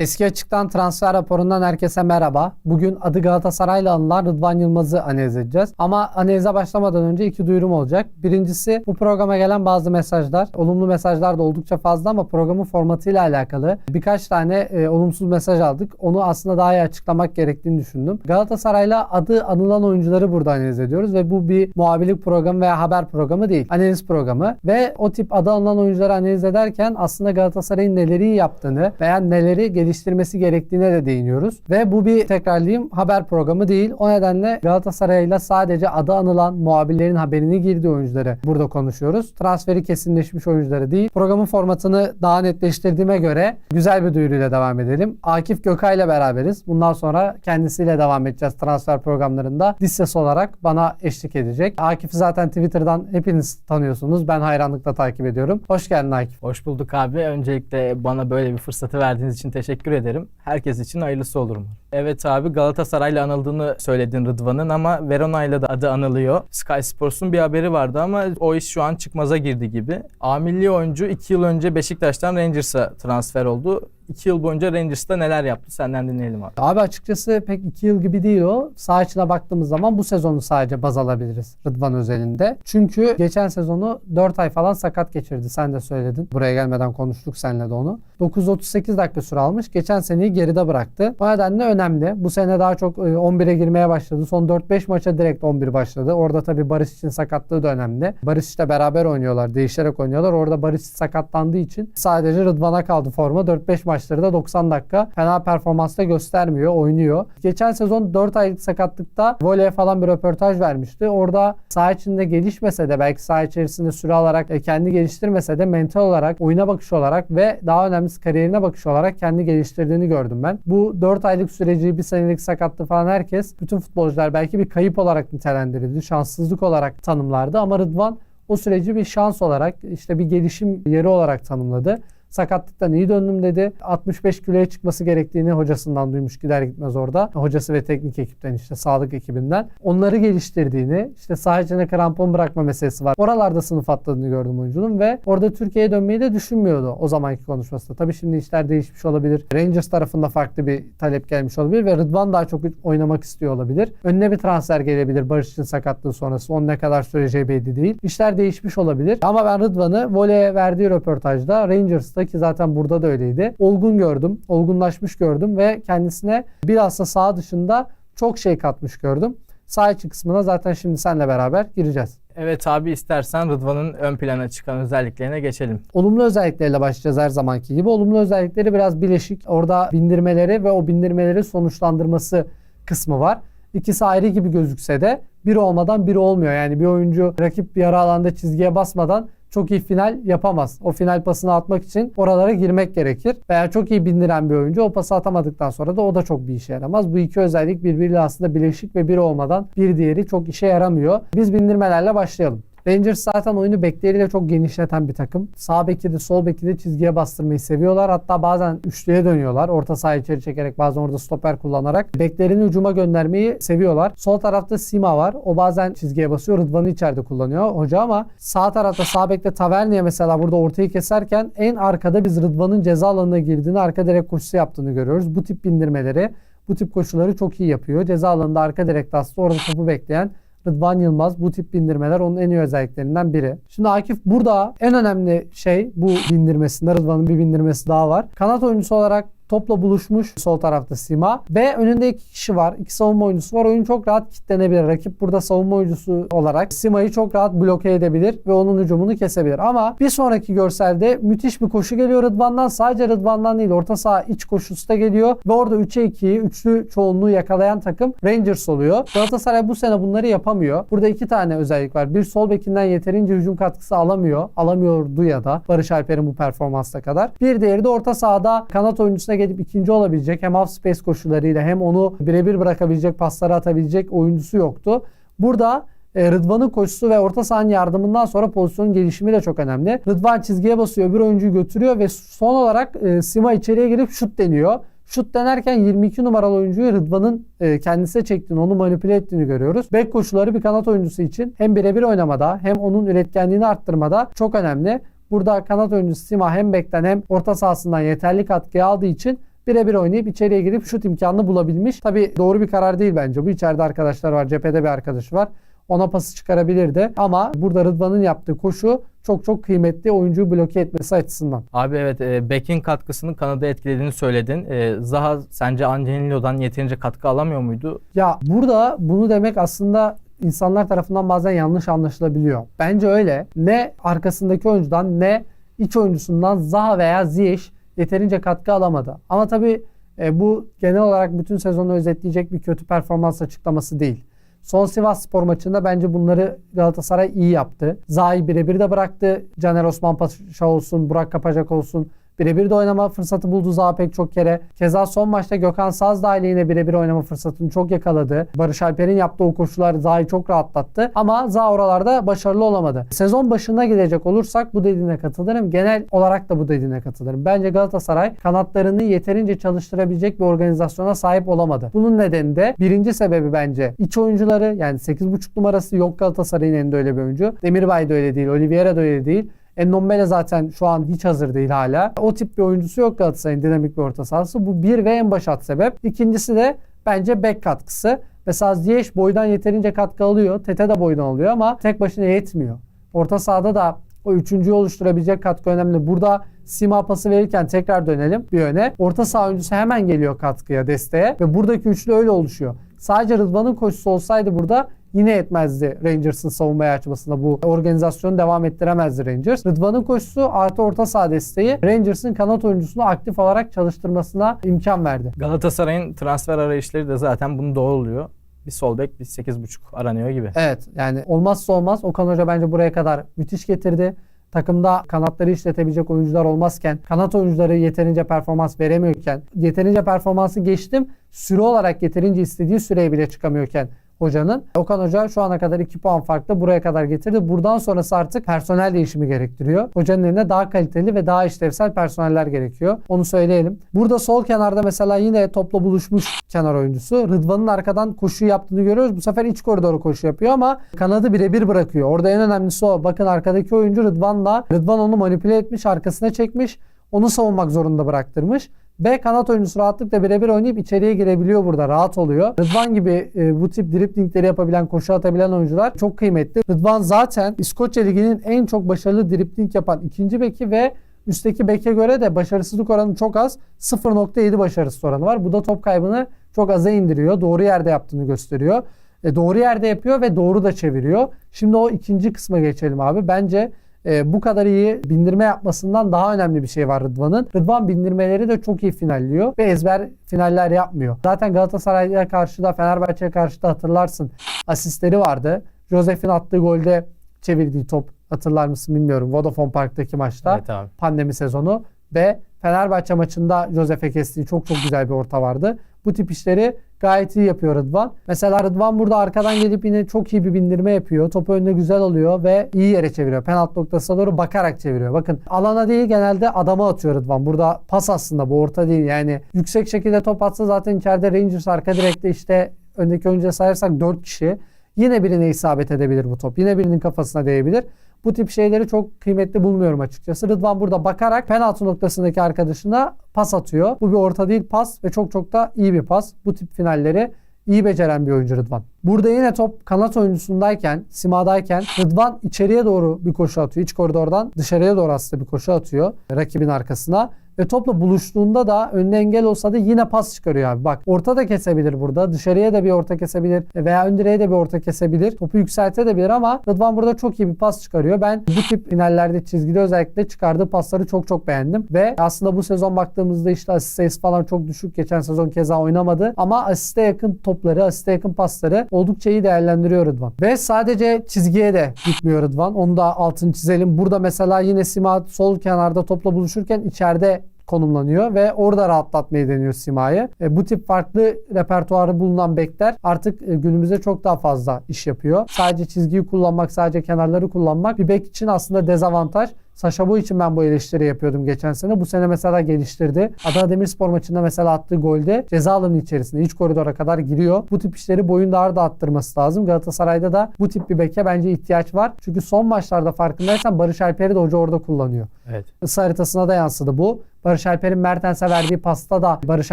Eski Açık'tan transfer raporundan herkese merhaba. Bugün adı Galatasaray'la anılan Rıdvan Yılmaz'ı analiz edeceğiz. Ama analize başlamadan önce iki duyurum olacak. Birincisi bu programa gelen bazı mesajlar. Olumlu mesajlar da oldukça fazla ama programın formatıyla alakalı birkaç tane e, olumsuz mesaj aldık. Onu aslında daha iyi açıklamak gerektiğini düşündüm. Galatasaray'la adı anılan oyuncuları burada analiz ediyoruz ve bu bir muhabirlik programı veya haber programı değil. Analiz programı ve o tip adı anılan oyuncuları analiz ederken aslında Galatasaray'ın neleri yaptığını veya neleri geliştirmesi gerektiğine de değiniyoruz. Ve bu bir tekrarlayayım haber programı değil. O nedenle Galatasaray'la sadece adı anılan muhabirlerin haberini girdiği oyuncuları burada konuşuyoruz. Transferi kesinleşmiş oyuncuları değil. Programın formatını daha netleştirdiğime göre güzel bir duyuruyla devam edelim. Akif Gökay ile beraberiz. Bundan sonra kendisiyle devam edeceğiz transfer programlarında. Lisses olarak bana eşlik edecek. Akif'i zaten Twitter'dan hepiniz tanıyorsunuz. Ben hayranlıkla takip ediyorum. Hoş geldin Akif. Hoş bulduk abi. Öncelikle bana böyle bir fırsatı verdiğiniz için teşekkür ederim. Herkes için hayırlısı olur mu? Evet abi Galatasaray'la anıldığını söyledin Rıdvan'ın ama Verona'yla da adı anılıyor. Sky Sports'un bir haberi vardı ama o iş şu an çıkmaza girdi gibi. A milli oyuncu 2 yıl önce Beşiktaş'tan Rangers'a transfer oldu. 2 yıl boyunca Rangers'ta neler yaptı senden dinleyelim abi. Abi açıkçası pek 2 yıl gibi değil o. Sağ içine baktığımız zaman bu sezonu sadece baz alabiliriz Rıdvan özelinde. Çünkü geçen sezonu 4 ay falan sakat geçirdi. Sen de söyledin. Buraya gelmeden konuştuk seninle de onu. 938 dakika süre almış. Geçen seneyi geride bıraktı. O nedenle önemli. Bu sene daha çok e, 11'e girmeye başladı. Son 4-5 maça direkt 11 başladı. Orada tabii Barış için sakatlığı da önemli. Barış işte beraber oynuyorlar. Değişerek oynuyorlar. Orada Barış sakatlandığı için sadece Rıdvan'a kaldı forma. 4-5 maçları da 90 dakika fena performansta göstermiyor. Oynuyor. Geçen sezon 4 aylık sakatlıkta voleye falan bir röportaj vermişti. Orada saha içinde gelişmese de belki saha içerisinde süre alarak e, kendi geliştirmese de mental olarak, oyuna bakış olarak ve daha önemlisi kariyerine bakış olarak kendi geliştirdiğini gördüm ben. Bu 4 aylık süreci, bir senelik sakatlığı falan herkes, bütün futbolcular belki bir kayıp olarak nitelendirildi. Şanssızlık olarak tanımlardı ama Rıdvan o süreci bir şans olarak, işte bir gelişim yeri olarak tanımladı. Sakatlıktan iyi döndüm dedi. 65 kiloya çıkması gerektiğini hocasından duymuş gider gitmez orada. Hocası ve teknik ekipten işte sağlık ekibinden. Onları geliştirdiğini, işte saha içine krampon bırakma meselesi var. Oralarda sınıf atladığını gördüm oyuncunun ve orada Türkiye'ye dönmeyi de düşünmüyordu o zamanki konuşmasında. Tabii şimdi işler değişmiş olabilir. Rangers tarafında farklı bir talep gelmiş olabilir ve Rıdvan daha çok oynamak istiyor olabilir. Önüne bir transfer gelebilir Barış sakatlığı sonrası. Onun ne kadar süreceği belli değil. İşler değişmiş olabilir. Ama ben Rıdvan'ı voleye verdiği röportajda Rangers'ta ki zaten burada da öyleydi. Olgun gördüm. Olgunlaşmış gördüm ve kendisine bilhassa sağ dışında çok şey katmış gördüm. Sağ içi kısmına zaten şimdi seninle beraber gireceğiz. Evet abi istersen Rıdvan'ın ön plana çıkan özelliklerine geçelim. Olumlu özellikleriyle başlayacağız her zamanki gibi. Olumlu özellikleri biraz bileşik. Orada bindirmeleri ve o bindirmeleri sonuçlandırması kısmı var. İkisi ayrı gibi gözükse de biri olmadan biri olmuyor. Yani bir oyuncu rakip bir alanda çizgiye basmadan çok iyi final yapamaz. O final pasını atmak için oralara girmek gerekir. Veya çok iyi bindiren bir oyuncu o pası atamadıktan sonra da o da çok bir işe yaramaz. Bu iki özellik birbiriyle aslında bileşik ve biri olmadan bir diğeri çok işe yaramıyor. Biz bindirmelerle başlayalım. Rangers zaten oyunu bekleriyle çok genişleten bir takım. Sağ beki de sol beki de çizgiye bastırmayı seviyorlar. Hatta bazen üçlüye dönüyorlar. Orta saha içeri çekerek bazen orada stoper kullanarak. Beklerini hücuma göndermeyi seviyorlar. Sol tarafta Sima var. O bazen çizgiye basıyor. Rıdvan'ı içeride kullanıyor hoca ama sağ tarafta sağ bekte Taverniye mesela burada ortayı keserken en arkada biz Rıdvan'ın ceza alanına girdiğini arka direk koşusu yaptığını görüyoruz. Bu tip bindirmeleri bu tip koşuları çok iyi yapıyor. Ceza alanında arka direkt aslında orada topu bekleyen Rıdvan Yılmaz bu tip bindirmeler onun en iyi özelliklerinden biri. Şimdi Akif burada en önemli şey bu bindirmesinde Rıdvan'ın bir bindirmesi daha var. Kanat oyuncusu olarak topla buluşmuş sol tarafta Sima ve önünde iki kişi var. iki savunma oyuncusu var. Oyun çok rahat kitlenebilir. Rakip burada savunma oyuncusu olarak Sima'yı çok rahat bloke edebilir ve onun hücumunu kesebilir. Ama bir sonraki görselde müthiş bir koşu geliyor Rıdvan'dan. Sadece Rıdvan'dan değil orta saha iç koşusu da geliyor ve orada 3'e 2'yi üçlü çoğunluğu yakalayan takım Rangers oluyor. Galatasaray bu sene bunları yapamıyor. Burada iki tane özellik var. Bir sol bekinden yeterince hücum katkısı alamıyor. Alamıyordu ya da Barış Alper'in bu performansta kadar. Bir diğeri de orta sahada kanat oyuncusuna gelip ikinci olabilecek hem half space koşularıyla hem onu birebir bırakabilecek pasları atabilecek oyuncusu yoktu. Burada e, Rıdvan'ın koşusu ve orta sahanın yardımından sonra pozisyonun gelişimi de çok önemli. Rıdvan çizgiye basıyor, bir oyuncuyu götürüyor ve son olarak e, Sima içeriye girip şut deniyor. Şut denerken 22 numaralı oyuncuyu Rıdvan'ın e, kendisine çektiğini, onu manipüle ettiğini görüyoruz. Bek koşuları bir kanat oyuncusu için hem birebir oynamada hem onun üretkenliğini arttırmada çok önemli. Burada kanat oyuncusu Sima hem bekten hem orta sahasından yeterli katkı aldığı için birebir oynayıp içeriye girip şut imkanını bulabilmiş. Tabii doğru bir karar değil bence. Bu içeride arkadaşlar var. Cephede bir arkadaşı var. Ona pası çıkarabilirdi. Ama burada Rıdvan'ın yaptığı koşu çok çok kıymetli oyuncuyu bloke etmesi açısından. Abi evet e, Beck'in katkısının Kanada'yı etkilediğini söyledin. E, Zaha sence Angelino'dan yeterince katkı alamıyor muydu? Ya burada bunu demek aslında insanlar tarafından bazen yanlış anlaşılabiliyor. Bence öyle. Ne arkasındaki oyuncudan ne iç oyuncusundan Zaha veya Ziyech yeterince katkı alamadı. Ama tabii e, bu genel olarak bütün sezonu özetleyecek bir kötü performans açıklaması değil. Son Sivas Spor maçında bence bunları Galatasaray iyi yaptı. Zaha'yı birebir de bıraktı. Caner Osman Paşa olsun, Burak Kapacak olsun. Birebir de oynama fırsatı buldu Zaha pek çok kere. Keza son maçta Gökhan Saz da yine birebir oynama fırsatını çok yakaladı. Barış Alper'in yaptığı o koşular Zaha'yı çok rahatlattı. Ama Zaha oralarda başarılı olamadı. Sezon başına gidecek olursak bu dediğine katılırım. Genel olarak da bu dediğine katılırım. Bence Galatasaray kanatlarını yeterince çalıştırabilecek bir organizasyona sahip olamadı. Bunun nedeni de birinci sebebi bence iç oyuncuları yani 8.5 numarası yok Galatasaray'ın elinde öyle bir oyuncu. Demirbay da öyle değil, Oliveira da öyle değil. Endombele zaten şu an hiç hazır değil hala. O tip bir oyuncusu yok Galatasaray'ın dinamik bir orta sahası. Bu bir ve en başat sebep. İkincisi de bence bek katkısı. Mesela Ziyech boydan yeterince katkı alıyor. Tete de boydan alıyor ama tek başına yetmiyor. Orta sahada da o üçüncüyü oluşturabilecek katkı önemli. Burada Sima pası verirken tekrar dönelim bir yöne. Orta saha oyuncusu hemen geliyor katkıya, desteğe ve buradaki üçlü öyle oluşuyor. Sadece Rıdvan'ın koşusu olsaydı burada yine yetmezdi Rangers'ın savunmaya açmasında bu organizasyonu devam ettiremezdi Rangers. Rıdvan'ın koşusu artı orta saha desteği Rangers'ın kanat oyuncusunu aktif olarak çalıştırmasına imkan verdi. Galatasaray'ın transfer arayışları da zaten bunu doğruluyor. Bir sol bek, bir 8.5 aranıyor gibi. Evet yani olmazsa olmaz Okan Hoca bence buraya kadar müthiş getirdi. Takımda kanatları işletebilecek oyuncular olmazken, kanat oyuncuları yeterince performans veremiyorken, yeterince performansı geçtim, süre olarak yeterince istediği süreye bile çıkamıyorken hocanın. Okan Hoca şu ana kadar 2 puan farklı buraya kadar getirdi. Buradan sonrası artık personel değişimi gerektiriyor. Hocanın eline daha kaliteli ve daha işlevsel personeller gerekiyor. Onu söyleyelim. Burada sol kenarda mesela yine topla buluşmuş kenar oyuncusu. Rıdvan'ın arkadan koşu yaptığını görüyoruz. Bu sefer iç koridoru koşu yapıyor ama kanadı birebir bırakıyor. Orada en önemlisi o. Bakın arkadaki oyuncu Rıdvan'la. Rıdvan onu manipüle etmiş, arkasına çekmiş. Onu savunmak zorunda bıraktırmış. B kanat oyuncusu rahatlıkla birebir oynayıp içeriye girebiliyor burada. Rahat oluyor. Rıdvan gibi e, bu tip driplingleri yapabilen, koşu atabilen oyuncular çok kıymetli. Rıdvan zaten İskoçya Ligi'nin en çok başarılı dripling yapan ikinci beki ve üstteki beke göre de başarısızlık oranı çok az. 0.7 başarısız oranı var. Bu da top kaybını çok aza indiriyor. Doğru yerde yaptığını gösteriyor. E, doğru yerde yapıyor ve doğru da çeviriyor. Şimdi o ikinci kısma geçelim abi. Bence e, bu kadar iyi bindirme yapmasından daha önemli bir şey var Rıdvan'ın. Rıdvan bindirmeleri de çok iyi finalliyor ve ezber finaller yapmıyor. Zaten Galatasaray'a karşı da Fenerbahçe'ye karşı da hatırlarsın asistleri vardı. Josef'in attığı golde çevirdiği top hatırlar mısın bilmiyorum. Vodafone Park'taki maçta Evet abi. pandemi sezonu ve Fenerbahçe maçında Josef'e kestiği çok çok güzel bir orta vardı. Bu tip işleri gayet iyi yapıyor Rıdvan. Mesela Rıdvan burada arkadan gelip yine çok iyi bir bindirme yapıyor. Topu önüne güzel alıyor ve iyi yere çeviriyor. Penaltı noktasına doğru bakarak çeviriyor. Bakın alana değil genelde adama atıyor Rıdvan. Burada pas aslında bu orta değil. Yani yüksek şekilde top atsa zaten içeride Rangers arka direkte işte öndeki oyuncuya sayarsak 4 kişi. Yine birine isabet edebilir bu top. Yine birinin kafasına değebilir. Bu tip şeyleri çok kıymetli bulmuyorum açıkçası. Rıdvan burada bakarak penaltı noktasındaki arkadaşına pas atıyor. Bu bir orta değil pas ve çok çok da iyi bir pas. Bu tip finalleri iyi beceren bir oyuncu Rıdvan. Burada yine top kanat oyuncusundayken, Sima'dayken Rıdvan içeriye doğru bir koşu atıyor. İç koridordan dışarıya doğru aslında bir koşu atıyor rakibin arkasına. Ve topla buluştuğunda da önüne engel olsa da yine pas çıkarıyor abi. Bak orta da kesebilir burada. Dışarıya da bir orta kesebilir veya ön direğe de bir orta kesebilir. Topu yükseltebilir ama Rıdvan burada çok iyi bir pas çıkarıyor. Ben bu tip finallerde çizgide özellikle çıkardığı pasları çok çok beğendim. Ve aslında bu sezon baktığımızda işte asist sayısı falan çok düşük. Geçen sezon keza oynamadı. Ama asiste yakın topları, asiste yakın pasları oldukça iyi değerlendiriyor Rıdvan. Ve sadece çizgiye de gitmiyor Rıdvan. Onu da altını çizelim. Burada mesela yine Sima sol kenarda topla buluşurken içeride konumlanıyor ve orada rahatlatmayı deniyor Sima'yı. E, bu tip farklı repertuarı bulunan bekler artık e, günümüzde çok daha fazla iş yapıyor. Sadece çizgiyi kullanmak, sadece kenarları kullanmak bir bek için aslında dezavantaj. Saşa Boy için ben bu eleştiri yapıyordum geçen sene. Bu sene mesela geliştirdi. Adana Demirspor maçında mesela attığı golde ceza alanı içerisinde iç koridora kadar giriyor. Bu tip işleri boyun da ağır da attırması lazım. Galatasaray'da da bu tip bir beke bence ihtiyaç var. Çünkü son maçlarda farkındaysan Barış Alper'i de hoca orada kullanıyor. Evet. Isı haritasına da yansıdı bu. Barış Alper'in Mertens'e verdiği pasta da Barış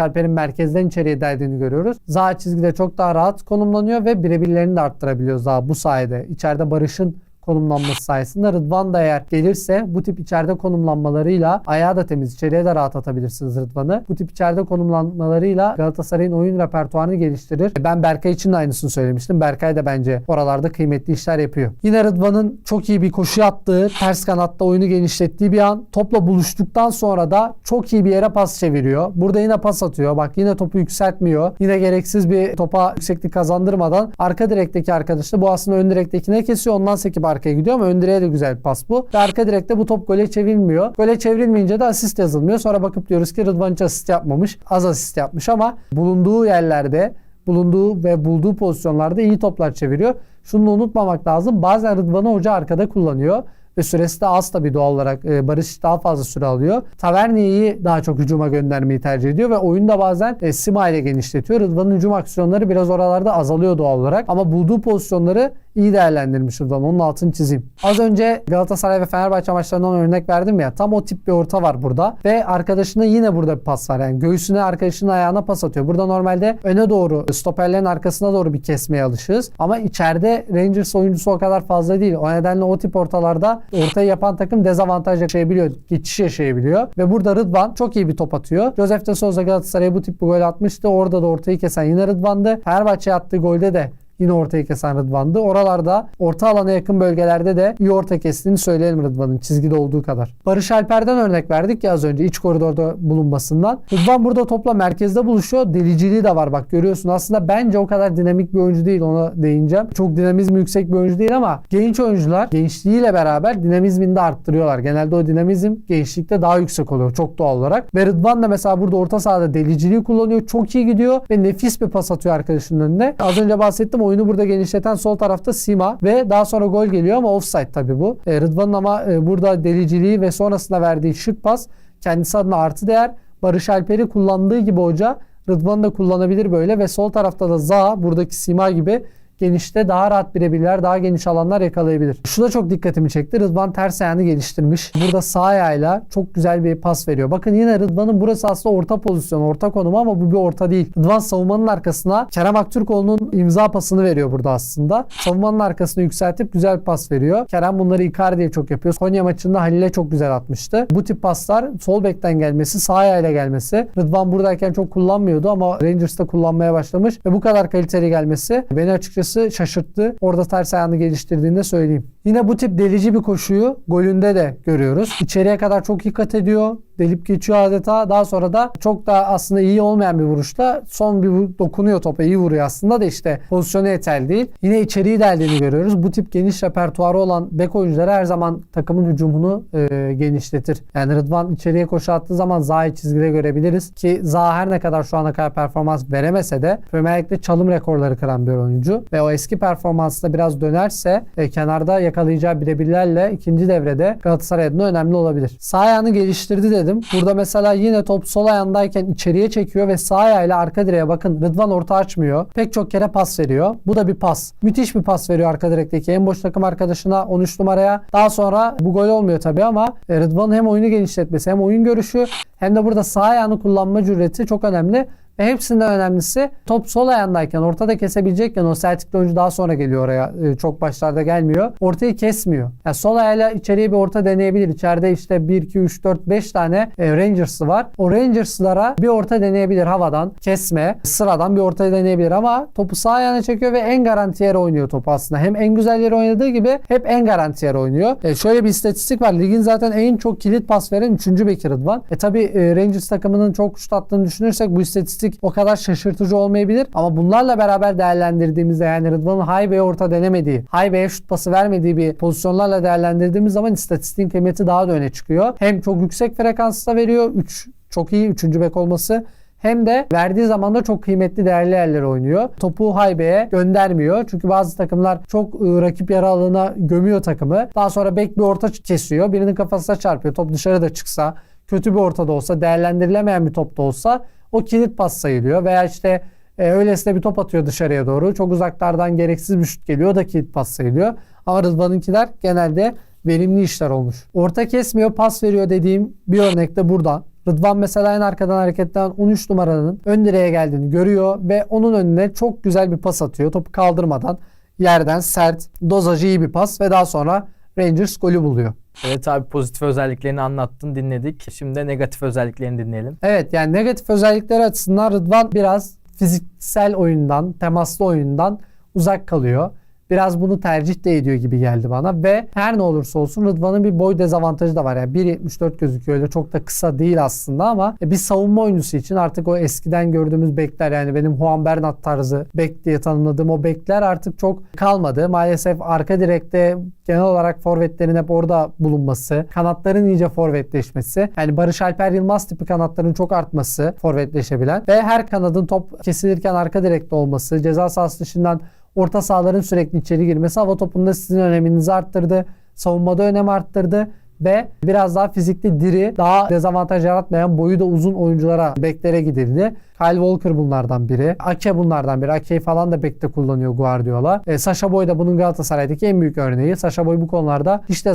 Alper'in merkezden içeriye deldiğini görüyoruz. Zaha çizgide çok daha rahat konumlanıyor ve birebirlerini de arttırabiliyor Zaha bu sayede. İçeride Barış'ın konumlanması sayesinde Rıdvan da eğer gelirse bu tip içeride konumlanmalarıyla ayağı da temiz içeriye de rahat atabilirsiniz Rıdvan'ı. Bu tip içeride konumlanmalarıyla Galatasaray'ın oyun repertuarını geliştirir. Ben Berkay için de aynısını söylemiştim. Berkay da bence oralarda kıymetli işler yapıyor. Yine Rıdvan'ın çok iyi bir koşu attığı, ters kanatta oyunu genişlettiği bir an topla buluştuktan sonra da çok iyi bir yere pas çeviriyor. Burada yine pas atıyor. Bak yine topu yükseltmiyor. Yine gereksiz bir topa yükseklik kazandırmadan arka direkteki arkadaşı da bu aslında ön direktekine kesiyor. Ondan sekip arkaya gidiyor ama ön direğe de güzel bir pas bu. Ve arka direkte bu top gole çevrilmiyor. Gole çevrilmeyince de asist yazılmıyor. Sonra bakıp diyoruz ki Rıdvan hiç asist yapmamış. Az asist yapmış ama bulunduğu yerlerde bulunduğu ve bulduğu pozisyonlarda iyi toplar çeviriyor. Şunu da unutmamak lazım. Bazen Rıdvan'ı hoca arkada kullanıyor ve süresi de az tabii doğal olarak. Ee, Barış daha fazla süre alıyor. Taverniye'yi daha çok hücuma göndermeyi tercih ediyor ve oyunda bazen e, Sima ile genişletiyor. Rıdvan'ın hücum aksiyonları biraz oralarda azalıyor doğal olarak. Ama bulduğu pozisyonları iyi değerlendirmiş Rıdvan. Onun altını çizeyim. Az önce Galatasaray ve Fenerbahçe maçlarından örnek verdim ya. Tam o tip bir orta var burada. Ve arkadaşına yine burada bir pas var. Yani göğsüne arkadaşının ayağına pas atıyor. Burada normalde öne doğru stoperlerin arkasına doğru bir kesmeye alışığız. Ama içeride Rangers oyuncusu o kadar fazla değil. O nedenle o tip ortalarda ortayı yapan takım dezavantaj yaşayabiliyor. Geçiş yaşayabiliyor. Ve burada Rıdvan çok iyi bir top atıyor. Josef de Souza Galatasaray'a bu tip bir gol atmıştı. Orada da ortayı kesen yine Rıdvan'dı. Fenerbahçe'ye attığı golde de Yine ortayı kesen Rıdvan'dı. Oralarda orta alana yakın bölgelerde de iyi orta kestiğini söyleyelim Rıdvan'ın çizgide olduğu kadar. Barış Alper'den örnek verdik ya az önce iç koridorda bulunmasından. Rıdvan burada topla merkezde buluşuyor. Deliciliği de var bak görüyorsun. Aslında bence o kadar dinamik bir oyuncu değil ona değineceğim. Çok dinamizmi yüksek bir oyuncu değil ama genç oyuncular gençliğiyle beraber dinamizmini de arttırıyorlar. Genelde o dinamizm gençlikte daha yüksek oluyor çok doğal olarak. Ve Rıdvan da mesela burada orta sahada deliciliği kullanıyor. Çok iyi gidiyor ve nefis bir pas atıyor arkadaşının önüne. Az önce bahsettim oyunu burada genişleten sol tarafta Sima ve daha sonra gol geliyor ama offside tabii bu. E, Rıdvan'ın ama e, burada deliciliği ve sonrasında verdiği şık pas kendisi adına artı değer. Barış Alper'i kullandığı gibi hoca Rıdvan da kullanabilir böyle ve sol tarafta da Zaha buradaki Sima gibi genişte daha rahat birebirler, daha geniş alanlar yakalayabilir. Şu da çok dikkatimi çekti. Rıdvan ters ayağını geliştirmiş. Burada sağ ayağıyla çok güzel bir pas veriyor. Bakın yine Rıdvan'ın burası aslında orta pozisyon, orta konumu ama bu bir orta değil. Rıdvan savunmanın arkasına Kerem Aktürkoğlu'nun imza pasını veriyor burada aslında. Savunmanın arkasını yükseltip güzel pas veriyor. Kerem bunları Icardi'ye çok yapıyor. Konya maçında Halil'e çok güzel atmıştı. Bu tip paslar sol bekten gelmesi, sağ ayağıyla gelmesi. Rıdvan buradayken çok kullanmıyordu ama Rangers'ta kullanmaya başlamış ve bu kadar kaliteli gelmesi beni açıkçası şaşırttı. Orada ters ayağını geliştirdiğini de söyleyeyim. Yine bu tip delici bir koşuyu golünde de görüyoruz. İçeriye kadar çok iyi kat ediyor. Delip geçiyor adeta. Daha sonra da çok da aslında iyi olmayan bir vuruşta son bir dokunuyor topa. iyi vuruyor aslında da işte pozisyonu yeterli değil. Yine içeriği deldiğini görüyoruz. Bu tip geniş repertuarı olan bek oyuncuları her zaman takımın hücumunu e, genişletir. Yani Rıdvan içeriye koşu attığı zaman Zaha'yı çizgide görebiliriz ki Zaha her ne kadar şu ana kadar performans veremese de Premier Lig'de çalım rekorları kıran bir oyuncu ve o eski performansına biraz dönerse e, kenarda yakalayacağı birebirlerle ikinci devrede Galatasaray adına önemli olabilir. Sağ ayağını geliştirdi dedim. Burada mesela yine top sol ayağındayken içeriye çekiyor ve sağ ayağıyla arka direğe bakın Rıdvan orta açmıyor. Pek çok kere pas veriyor. Bu da bir pas. Müthiş bir pas veriyor arka direkteki en boş takım arkadaşına 13 numaraya. Daha sonra bu gol olmuyor tabii ama e, Rıdvan'ın hem oyunu genişletmesi hem oyun görüşü hem de burada sağ ayağını kullanma cüreti çok önemli. Ve hepsinden önemlisi top sol ayağındayken ortada kesebilecekken o Celtic'li oyuncu daha sonra geliyor oraya. Ee, Çok başlarda gelmiyor. Ortayı kesmiyor. Yani sol ayağıyla içeriye bir orta deneyebilir. İçeride işte 1, 2, 3, 4, 5 tane e, Rangers'ı var. O Rangers'lara bir orta deneyebilir havadan. Kesme. Sıradan bir orta deneyebilir ama topu sağ ayağına çekiyor ve en garanti yere oynuyor topu aslında. Hem en güzel yere oynadığı gibi hep en garanti yere oynuyor. E, şöyle bir istatistik var. Ligin zaten en çok kilit pas veren 3. beki Rıdvan. E tabi Rangers takımının çok şut attığını düşünürsek bu istatistik o kadar şaşırtıcı olmayabilir. Ama bunlarla beraber değerlendirdiğimizde yani Rıdvan'ın B'ye orta denemediği, B'ye şut pası vermediği bir pozisyonlarla değerlendirdiğimiz zaman istatistiğin kıymeti daha da öne çıkıyor. Hem çok yüksek frekansta veriyor. 3 çok iyi 3. bek olması hem de verdiği zaman da çok kıymetli değerli yerlere oynuyor. Topu haybeye göndermiyor. Çünkü bazı takımlar çok ıı, rakip yarı alanına gömüyor takımı. Daha sonra bek bir orta kesiyor. Birinin kafasına çarpıyor. Top dışarıda çıksa, kötü bir ortada olsa, değerlendirilemeyen bir top da olsa o kilit pas sayılıyor. Veya işte e, öylesine bir top atıyor dışarıya doğru. Çok uzaklardan gereksiz bir şut geliyor. Da kilit pas sayılıyor. Ama Rıdvan'ınkiler genelde verimli işler olmuş. Orta kesmiyor, pas veriyor dediğim bir örnek de buradan. Rıdvan mesela en arkadan hareketten 13 numaranın ön direğe geldiğini görüyor ve onun önüne çok güzel bir pas atıyor. Topu kaldırmadan yerden sert, dozajı iyi bir pas ve daha sonra Rangers golü buluyor. Evet abi pozitif özelliklerini anlattın dinledik. Şimdi de negatif özelliklerini dinleyelim. Evet yani negatif özellikleri açısından Rıdvan biraz fiziksel oyundan, temaslı oyundan uzak kalıyor. Biraz bunu tercih de ediyor gibi geldi bana ve her ne olursa olsun Rıdvan'ın bir boy dezavantajı da var. Yani 1.74 gözüküyor öyle çok da kısa değil aslında ama bir savunma oyuncusu için artık o eskiden gördüğümüz bekler yani benim Juan Bernat tarzı bek diye tanımladığım o bekler artık çok kalmadı. Maalesef arka direkte genel olarak forvetlerin hep orada bulunması, kanatların iyice forvetleşmesi, yani Barış Alper Yılmaz tipi kanatların çok artması forvetleşebilen ve her kanadın top kesilirken arka direkte olması, ceza sahası dışından orta sahaların sürekli içeri girmesi hava topunda sizin öneminizi arttırdı. Savunmada önem arttırdı ve biraz daha fizikli diri, daha dezavantaj yaratmayan boyu da uzun oyunculara, beklere gidildi. Kyle Walker bunlardan biri. Ake bunlardan biri. Ake'yi falan da bekte kullanıyor Guardiola. E, Sasha Boy da bunun Galatasaray'daki en büyük örneği. Sasha Boy bu konularda hiç de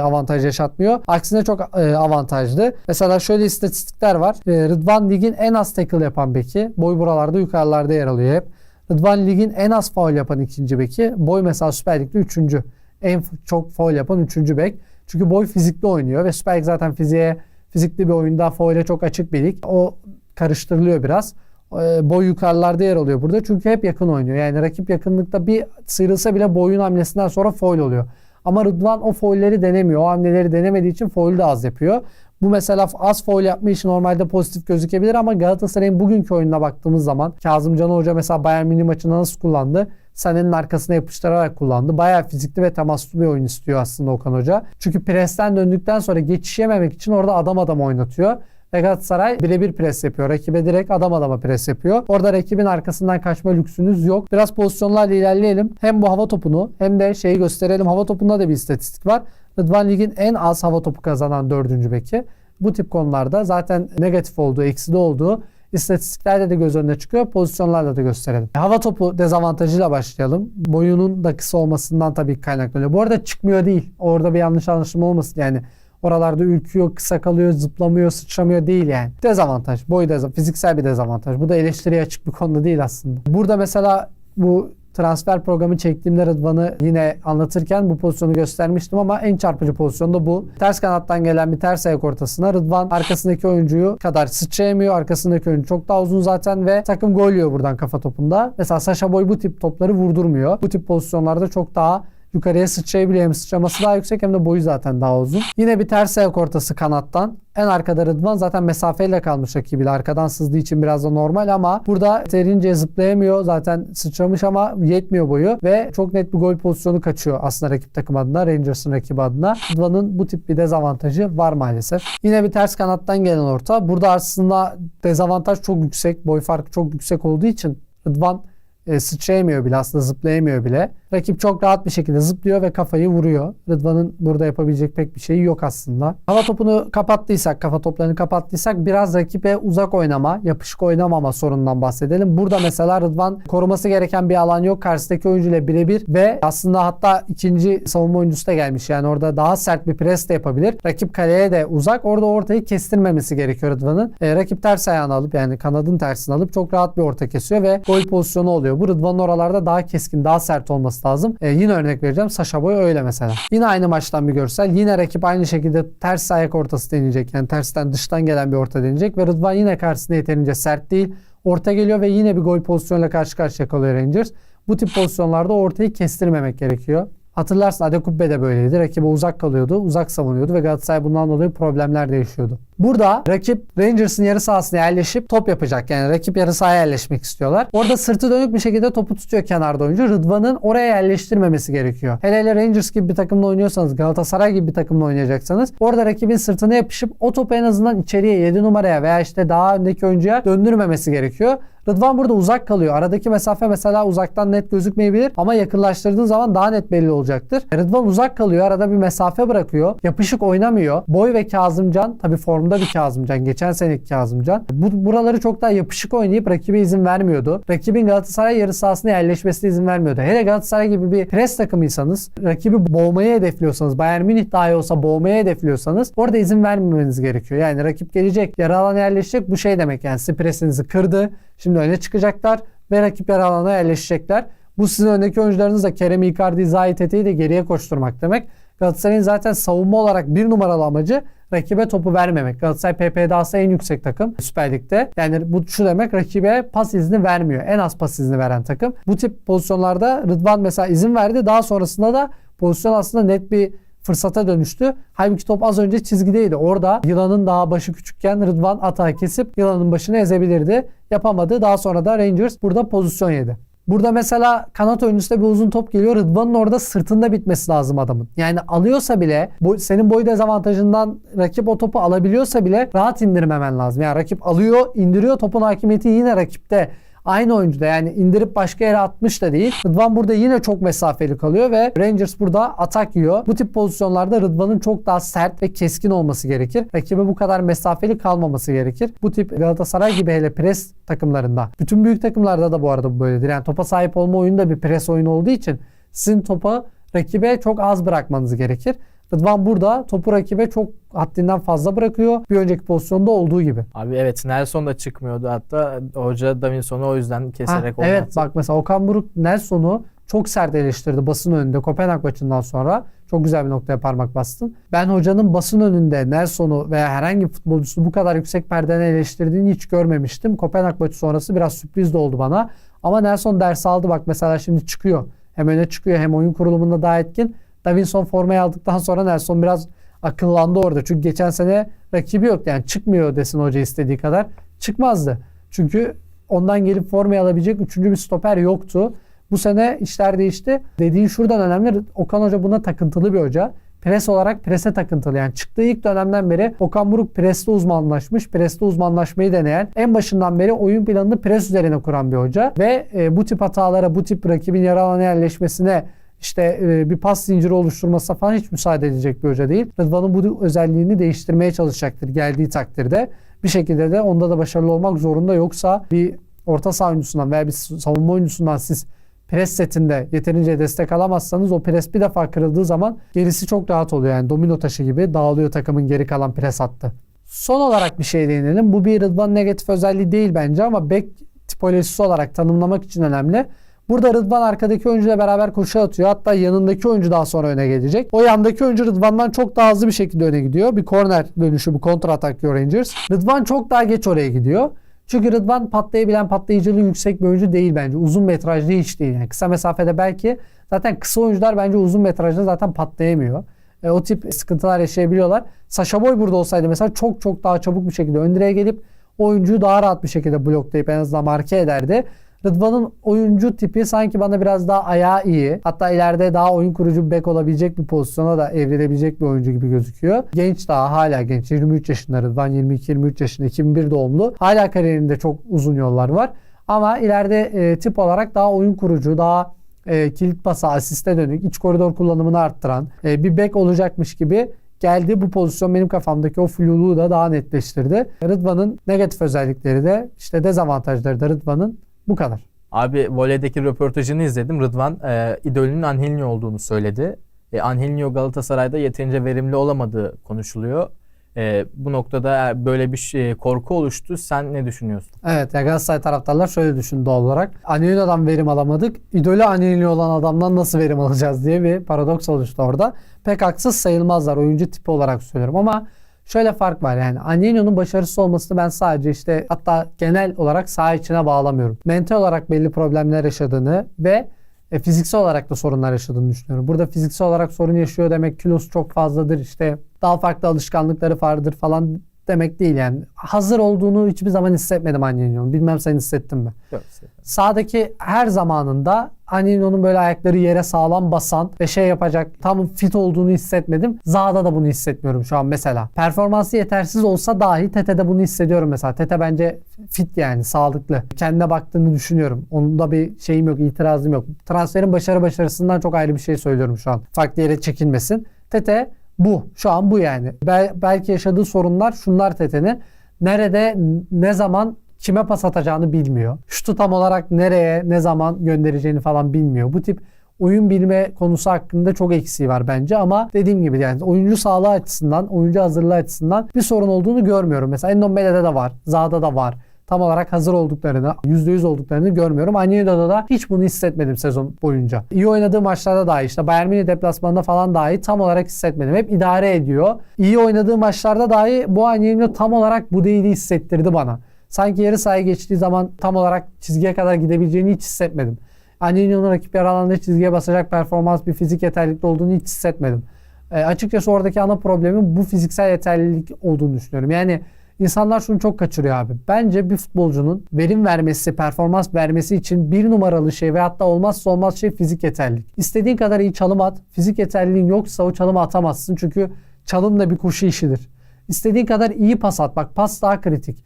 avantaj yaşatmıyor. Aksine çok e, avantajlı. Mesela şöyle istatistikler var. E, Rıdvan Lig'in en az tackle yapan beki. Boy buralarda yukarılarda yer alıyor hep. Rıdvan Lig'in en az faul yapan ikinci beki. Boy mesela Süper Lig'de üçüncü. En çok faul yapan üçüncü bek. Çünkü boy fizikli oynuyor ve Süper Lig zaten fiziğe fizikli bir oyunda faule çok açık bir lig. O karıştırılıyor biraz. Ee, boy yukarılarda yer alıyor burada. Çünkü hep yakın oynuyor. Yani rakip yakınlıkta bir sıyrılsa bile boyun hamlesinden sonra foul oluyor. Ama Rıdvan o foulleri denemiyor. O hamleleri denemediği için foul de az yapıyor. Bu mesela az foul yapma işi normalde pozitif gözükebilir ama Galatasaray'ın bugünkü oyununa baktığımız zaman Kazım Can Hoca mesela Bayern Münih maçında nasıl kullandı? Sané'nin arkasına yapıştırarak kullandı. Bayağı fizikli ve temaslı bir oyun istiyor aslında Okan Hoca. Çünkü presten döndükten sonra geçiş yememek için orada adam adam oynatıyor. Ve Galatasaray birebir pres yapıyor. Rakibe direkt adam adama pres yapıyor. Orada rakibin arkasından kaçma lüksünüz yok. Biraz pozisyonlarla ilerleyelim. Hem bu hava topunu hem de şeyi gösterelim. Hava topunda da bir istatistik var. Rıdvan Lig'in en az hava topu kazanan dördüncü beki. Bu tip konularda zaten negatif olduğu, ekside olduğu istatistiklerde de göz önüne çıkıyor. Pozisyonlarla da gösterelim. Hava topu dezavantajıyla başlayalım. Boyunun da kısa olmasından tabii kaynaklanıyor. Bu arada çıkmıyor değil. Orada bir yanlış anlaşılma olmasın. Yani oralarda ürküyor, kısa kalıyor, zıplamıyor, sıçramıyor değil yani. Dezavantaj. Boy dezavantaj. Fiziksel bir dezavantaj. Bu da eleştiriye açık bir konu değil aslında. Burada mesela bu transfer programı çektiğimde Rıdvan'ı yine anlatırken bu pozisyonu göstermiştim ama en çarpıcı pozisyon da bu. Ters kanattan gelen bir ters ayak ortasına Rıdvan arkasındaki oyuncuyu kadar sıçrayamıyor. Arkasındaki oyuncu çok daha uzun zaten ve takım gol yiyor buradan kafa topunda. Mesela Sasha Boy bu tip topları vurdurmuyor. Bu tip pozisyonlarda çok daha yukarıya sıçrayabiliyor. Hem sıçraması daha yüksek hem de boyu zaten daha uzun. Yine bir ters ayak ortası kanattan. En arkada Rıdvan zaten mesafeyle kalmış rakibiyle. Arkadan sızdığı için biraz da normal ama burada yeterince zıplayamıyor. Zaten sıçramış ama yetmiyor boyu ve çok net bir gol pozisyonu kaçıyor aslında rakip takım adına, Rangers'ın rakibi adına. Rıdvan'ın bu tip bir dezavantajı var maalesef. Yine bir ters kanattan gelen orta. Burada aslında dezavantaj çok yüksek. Boy farkı çok yüksek olduğu için Rıdvan e, sıçrayamıyor bile aslında zıplayamıyor bile. Rakip çok rahat bir şekilde zıplıyor ve kafayı vuruyor. Rıdvan'ın burada yapabilecek pek bir şeyi yok aslında. Hava topunu kapattıysak, kafa toplarını kapattıysak biraz rakibe uzak oynama, yapışık oynamama sorunundan bahsedelim. Burada mesela Rıdvan koruması gereken bir alan yok. Karşıdaki oyuncuyla birebir ve aslında hatta ikinci savunma oyuncusu da gelmiş. Yani orada daha sert bir pres de yapabilir. Rakip kaleye de uzak. Orada ortayı kestirmemesi gerekiyor Rıdvan'ın. E, rakip ters ayağını alıp yani kanadın tersini alıp çok rahat bir orta kesiyor ve gol pozisyonu oluyor. Bu Rıdvan'ın oralarda daha keskin, daha sert olması lazım. E, yine örnek vereceğim. Sasha Boy öyle mesela. Yine aynı maçtan bir görsel. Yine rakip aynı şekilde ters ayak ortası deneyecek. Yani tersten dıştan gelen bir orta deneyecek ve Rıdvan yine karşısında yeterince sert değil. Orta geliyor ve yine bir gol pozisyonuyla karşı karşıya kalıyor Rangers. Bu tip pozisyonlarda ortayı kestirmemek gerekiyor. Hatırlarsın Adekubbe de böyleydi. Rakibe uzak kalıyordu, uzak savunuyordu ve Galatasaray bundan dolayı problemler de yaşıyordu. Burada rakip Rangers'ın yarı sahasına yerleşip top yapacak. Yani rakip yarı sahaya yerleşmek istiyorlar. Orada sırtı dönük bir şekilde topu tutuyor kenarda oyuncu. Rıdvan'ın oraya yerleştirmemesi gerekiyor. Hele hele Rangers gibi bir takımla oynuyorsanız, Galatasaray gibi bir takımla oynayacaksanız orada rakibin sırtına yapışıp o topu en azından içeriye 7 numaraya veya işte daha öndeki oyuncuya döndürmemesi gerekiyor. Rıdvan burada uzak kalıyor. Aradaki mesafe mesela uzaktan net gözükmeyebilir ama yakınlaştırdığın zaman daha net belli olacaktır. Rıdvan uzak kalıyor. Arada bir mesafe bırakıyor. Yapışık oynamıyor. Boy ve Kazımcan tabii formda bir Kazımcan. Geçen seneki Kazımcan. Bu, buraları çok daha yapışık oynayıp rakibe izin vermiyordu. Rakibin Galatasaray yarı sahasına yerleşmesine izin vermiyordu. Hele Galatasaray gibi bir pres takımıysanız, rakibi boğmayı hedefliyorsanız, Bayern Münih dahi olsa boğmayı hedefliyorsanız orada izin vermemeniz gerekiyor. Yani rakip gelecek, yarı alana yerleşecek. Bu şey demek yani sizin presinizi kırdı. Şimdi öne çıkacaklar ve rakip yarı alana yerleşecekler. Bu sizin öndeki oyuncularınız da Kerem Icardi, Zahit Ete'yi de geriye koşturmak demek. Galatasaray'ın zaten savunma olarak bir numaralı amacı rakibe topu vermemek. Galatasaray PPDA'sı en yüksek takım Süper Lig'de. Yani bu şu demek rakibe pas izni vermiyor. En az pas izni veren takım. Bu tip pozisyonlarda Rıdvan mesela izin verdi. Daha sonrasında da pozisyon aslında net bir fırsata dönüştü. Halbuki top az önce çizgideydi. Orada yılanın daha başı küçükken Rıdvan atağı kesip yılanın başını ezebilirdi. Yapamadı. Daha sonra da Rangers burada pozisyon yedi. Burada mesela kanat oyuncusuna bir uzun top geliyor. Rıdvan'ın orada sırtında bitmesi lazım adamın. Yani alıyorsa bile bu senin boy dezavantajından rakip o topu alabiliyorsa bile rahat indirmemen lazım. Yani rakip alıyor, indiriyor. Topun hakimiyeti yine rakipte. Aynı oyuncuda yani indirip başka yere atmış da değil. Rıdvan burada yine çok mesafeli kalıyor ve Rangers burada atak yiyor. Bu tip pozisyonlarda Rıdvan'ın çok daha sert ve keskin olması gerekir. Rakibe bu kadar mesafeli kalmaması gerekir. Bu tip Galatasaray gibi hele pres takımlarında. Bütün büyük takımlarda da bu arada böyledir. Yani topa sahip olma oyunu da bir pres oyunu olduğu için sizin topa rakibe çok az bırakmanız gerekir. Rıdvan burada topu rakibe çok haddinden fazla bırakıyor. Bir önceki pozisyonda olduğu gibi. Abi evet Nelson da çıkmıyordu hatta hoca Davinson'u o yüzden Ha, keserek evet oynattı. bak mesela Okan Buruk Nelson'u çok sert eleştirdi basın önünde Kopenhag maçından sonra. Çok güzel bir noktaya parmak bastın. Ben hocanın basın önünde Nelson'u veya herhangi bir futbolcusunu bu kadar yüksek perdeden eleştirdiğini hiç görmemiştim. Kopenhag maçı sonrası biraz sürpriz de oldu bana. Ama Nelson ders aldı bak mesela şimdi çıkıyor. Hem öne çıkıyor hem oyun kurulumunda daha etkin. Davinson formayı aldıktan sonra Nelson biraz akıllandı orada. Çünkü geçen sene rakibi yoktu. Yani çıkmıyor desin hoca istediği kadar. Çıkmazdı. Çünkü ondan gelip formayı alabilecek üçüncü bir stoper yoktu. Bu sene işler değişti. Dediğin şuradan önemli. Okan Hoca buna takıntılı bir hoca. Pres olarak prese takıntılı. Yani çıktığı ilk dönemden beri Okan Buruk preste uzmanlaşmış. Preste uzmanlaşmayı deneyen, en başından beri oyun planını pres üzerine kuran bir hoca. Ve e, bu tip hatalara, bu tip rakibin yarı alana yerleşmesine işte e, bir pas zinciri oluşturmasına falan hiç müsaade edecek bir hoca değil. Rıdvan'ın bu özelliğini değiştirmeye çalışacaktır geldiği takdirde. Bir şekilde de onda da başarılı olmak zorunda. Yoksa bir orta saha oyuncusundan veya bir savunma oyuncusundan siz pres setinde yeterince destek alamazsanız o pres bir defa kırıldığı zaman gerisi çok rahat oluyor. Yani domino taşı gibi dağılıyor takımın geri kalan pres hattı. Son olarak bir şey değinelim. Bu bir Rıdvan negatif özelliği değil bence ama bek tipolojisi olarak tanımlamak için önemli. Burada Rıdvan arkadaki oyuncuyla beraber koşu atıyor. Hatta yanındaki oyuncu daha sonra öne gelecek. O yandaki oyuncu Rıdvan'dan çok daha hızlı bir şekilde öne gidiyor. Bir korner dönüşü, bir kontra atak Rangers. Rıdvan çok daha geç oraya gidiyor. Çünkü Rıdvan patlayabilen, patlayıcılığı yüksek bir oyuncu değil bence. Uzun metrajlı hiç değil. Yani kısa mesafede belki zaten kısa oyuncular bence uzun metrajda zaten patlayamıyor. E, o tip sıkıntılar yaşayabiliyorlar. Sasha Boy burada olsaydı mesela çok çok daha çabuk bir şekilde ön gelip oyuncuyu daha rahat bir şekilde bloklayıp en azından marke ederdi. Rıdvan'ın oyuncu tipi sanki bana biraz daha ayağı iyi. Hatta ileride daha oyun kurucu bir bek olabilecek bir pozisyona da evrilebilecek bir oyuncu gibi gözüküyor. Genç daha hala genç. 23 yaşında Rıdvan 22-23 yaşında 2001 doğumlu. Hala kariyerinde çok uzun yollar var. Ama ileride e, tip olarak daha oyun kurucu, daha e, kilit pasa, asiste dönük, iç koridor kullanımını arttıran e, bir bek olacakmış gibi geldi. Bu pozisyon benim kafamdaki o fluluğu da daha netleştirdi. Rıdvan'ın negatif özellikleri de işte dezavantajları da Rıdvan'ın bu kadar. Abi voleydeki röportajını izledim. Rıdvan e, idolünün Angelino olduğunu söyledi. E, Angelino Galatasaray'da yeterince verimli olamadığı konuşuluyor. E, bu noktada eğer böyle bir şey, korku oluştu. Sen ne düşünüyorsun? Evet ya Galatasaray taraftarlar şöyle düşün doğal olarak. Angelino'dan verim alamadık. İdolü Angelino olan adamdan nasıl verim alacağız diye bir paradoks oluştu orada. Pek haksız sayılmazlar oyuncu tipi olarak söylüyorum ama şöyle fark var yani Angelino'nun başarısız olmasını ben sadece işte hatta genel olarak saha içine bağlamıyorum. Mental olarak belli problemler yaşadığını ve e, fiziksel olarak da sorunlar yaşadığını düşünüyorum. Burada fiziksel olarak sorun yaşıyor demek kilosu çok fazladır işte daha farklı alışkanlıkları vardır falan demek değil yani. Hazır olduğunu hiçbir zaman hissetmedim Angelino'nun. Bilmem sen hissettin mi? Yok. Sağdaki her zamanında Angelino'nun böyle ayakları yere sağlam basan ve şey yapacak tam fit olduğunu hissetmedim. Zaha'da da bunu hissetmiyorum şu an mesela. Performansı yetersiz olsa dahi Tete'de bunu hissediyorum mesela. Tete bence fit yani sağlıklı. Kendine baktığını düşünüyorum. Onun da bir şeyim yok, itirazım yok. Transferin başarı başarısından çok ayrı bir şey söylüyorum şu an. Farklı yere çekilmesin. Tete bu. Şu an bu yani. Bel- belki yaşadığı sorunlar şunlar Tete'nin. Nerede, ne zaman kime pas atacağını bilmiyor. Şutu tam olarak nereye, ne zaman göndereceğini falan bilmiyor. Bu tip oyun bilme konusu hakkında çok eksiği var bence ama dediğim gibi yani oyuncu sağlığı açısından, oyuncu hazırlığı açısından bir sorun olduğunu görmüyorum. Mesela Endombele'de de var, Zaha'da da var. Tam olarak hazır olduklarını, %100 olduklarını görmüyorum. Angelino'da da hiç bunu hissetmedim sezon boyunca. İyi oynadığı maçlarda dahi işte Bayern Münih deplasmanında falan dahi tam olarak hissetmedim. Hep idare ediyor. İyi oynadığı maçlarda dahi bu Angelino tam olarak bu değili hissettirdi bana. Sanki yarı sahaya geçtiği zaman tam olarak çizgiye kadar gidebileceğini hiç hissetmedim. Angelino'nun rakip yarı alanda çizgiye basacak performans bir fizik yeterlilikte olduğunu hiç hissetmedim. E, açıkçası oradaki ana problemin bu fiziksel yeterlilik olduğunu düşünüyorum. Yani insanlar şunu çok kaçırıyor abi. Bence bir futbolcunun verim vermesi, performans vermesi için bir numaralı şey ve hatta olmazsa olmaz şey fizik yeterlilik. İstediğin kadar iyi çalım at. Fizik yeterliliğin yoksa o çalımı atamazsın. Çünkü çalım da bir koşu işidir. İstediğin kadar iyi pas at. Bak pas daha kritik.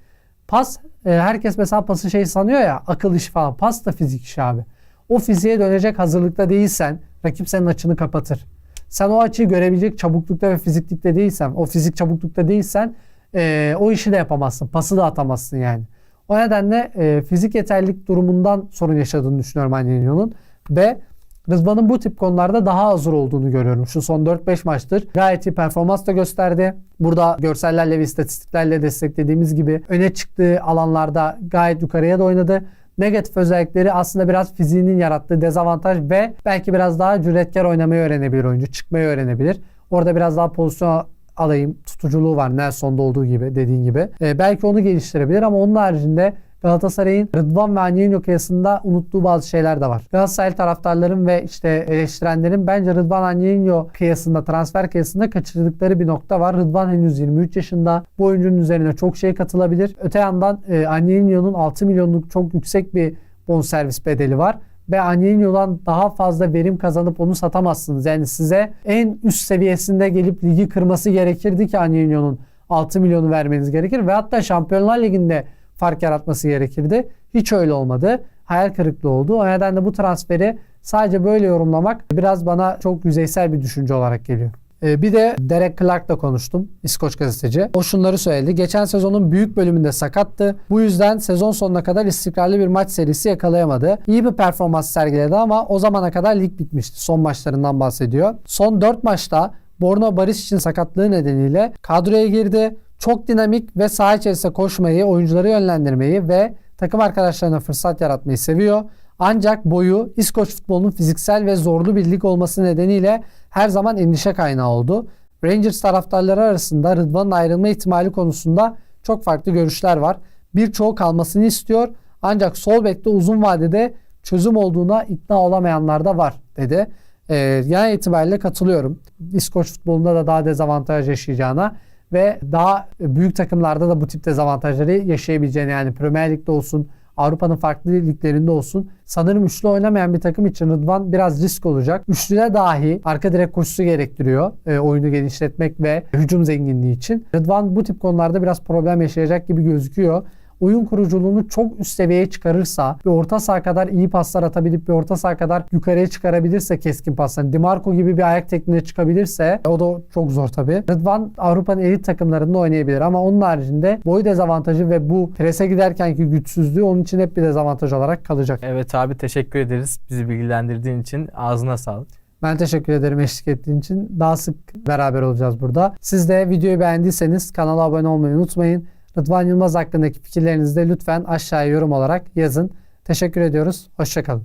Pas e, herkes mesela pası şey sanıyor ya akıl işi falan. Pas da fizik işi abi. O fiziğe dönecek hazırlıkta değilsen rakip senin açını kapatır. Sen o açıyı görebilecek çabuklukta ve fiziklikte değilsen, o fizik çabuklukta değilsen e, o işi de yapamazsın. Pası da atamazsın yani. O nedenle e, fizik yeterlilik durumundan sorun yaşadığını düşünüyorum Angelino'nun. Ve Rızvan'ın bu tip konularda daha hazır olduğunu görüyorum. Şu son 4-5 maçtır gayet iyi performans da gösterdi. Burada görsellerle ve istatistiklerle desteklediğimiz gibi öne çıktığı alanlarda gayet yukarıya da oynadı. Negatif özellikleri aslında biraz fiziğinin yarattığı dezavantaj ve belki biraz daha cüretkar oynamayı öğrenebilir oyuncu. Çıkmayı öğrenebilir. Orada biraz daha pozisyon alayım tutuculuğu var Nelson'da olduğu gibi dediğin gibi. Ee, belki onu geliştirebilir ama onun haricinde Galatasaray'ın Rıdvan ve Angelino kıyasında unuttuğu bazı şeyler de var. Galatasaray taraftarların ve işte eleştirenlerin bence Rıdvan Angelino kıyasında transfer kıyasında kaçırdıkları bir nokta var. Rıdvan henüz 23 yaşında. Bu oyuncunun üzerine çok şey katılabilir. Öte yandan e, Angelino'nun 6 milyonluk çok yüksek bir bonservis bedeli var ve Angelino'dan daha fazla verim kazanıp onu satamazsınız. Yani size en üst seviyesinde gelip ligi kırması gerekirdi ki Angelino'nun 6 milyonu vermeniz gerekir ve hatta Şampiyonlar Ligi'nde fark yaratması gerekirdi. Hiç öyle olmadı. Hayal kırıklığı oldu. O nedenle bu transferi sadece böyle yorumlamak biraz bana çok yüzeysel bir düşünce olarak geliyor. Ee, Bir de Derek Clark'la konuştum. İskoç gazeteci. O şunları söyledi. Geçen sezonun büyük bölümünde sakattı. Bu yüzden sezon sonuna kadar istikrarlı bir maç serisi yakalayamadı. İyi bir performans sergiledi ama o zamana kadar lig bitmişti. Son maçlarından bahsediyor. Son 4 maçta Borna Barisic'in sakatlığı nedeniyle kadroya girdi. Çok dinamik ve saha içerisinde koşmayı, oyuncuları yönlendirmeyi ve takım arkadaşlarına fırsat yaratmayı seviyor. Ancak boyu İskoç futbolunun fiziksel ve zorlu bir lig olması nedeniyle her zaman endişe kaynağı oldu. Rangers taraftarları arasında Rıdvan'ın ayrılma ihtimali konusunda çok farklı görüşler var. Birçoğu kalmasını istiyor ancak sol bekte uzun vadede çözüm olduğuna ikna olamayanlar da var dedi. Ee, genel itibariyle katılıyorum. İskoç futbolunda da daha dezavantaj yaşayacağına ve daha büyük takımlarda da bu tip dezavantajları yaşayabileceğini yani Premier Lig'de olsun, Avrupa'nın farklı liglerinde olsun. Sanırım üçlü oynamayan bir takım için Rıdvan biraz risk olacak. Üçlüde dahi arka direk koşusu gerektiriyor e, oyunu genişletmek ve hücum zenginliği için. Rıdvan bu tip konularda biraz problem yaşayacak gibi gözüküyor oyun kuruculuğunu çok üst seviyeye çıkarırsa bir orta saha kadar iyi paslar atabilip bir orta saha kadar yukarıya çıkarabilirse keskin paslar. Dimarco gibi bir ayak tekniğine çıkabilirse o da çok zor tabii. Rıdvan Avrupa'nın elit takımlarında oynayabilir ama onun haricinde boy dezavantajı ve bu prese giderkenki güçsüzlüğü onun için hep bir dezavantaj olarak kalacak. Evet abi teşekkür ederiz bizi bilgilendirdiğin için. Ağzına sağlık. Ben teşekkür ederim eşlik ettiğin için. Daha sık beraber olacağız burada. Siz de videoyu beğendiyseniz kanala abone olmayı unutmayın. Rıdvan Yılmaz hakkındaki fikirlerinizi de lütfen aşağıya yorum olarak yazın. Teşekkür ediyoruz. Hoşçakalın.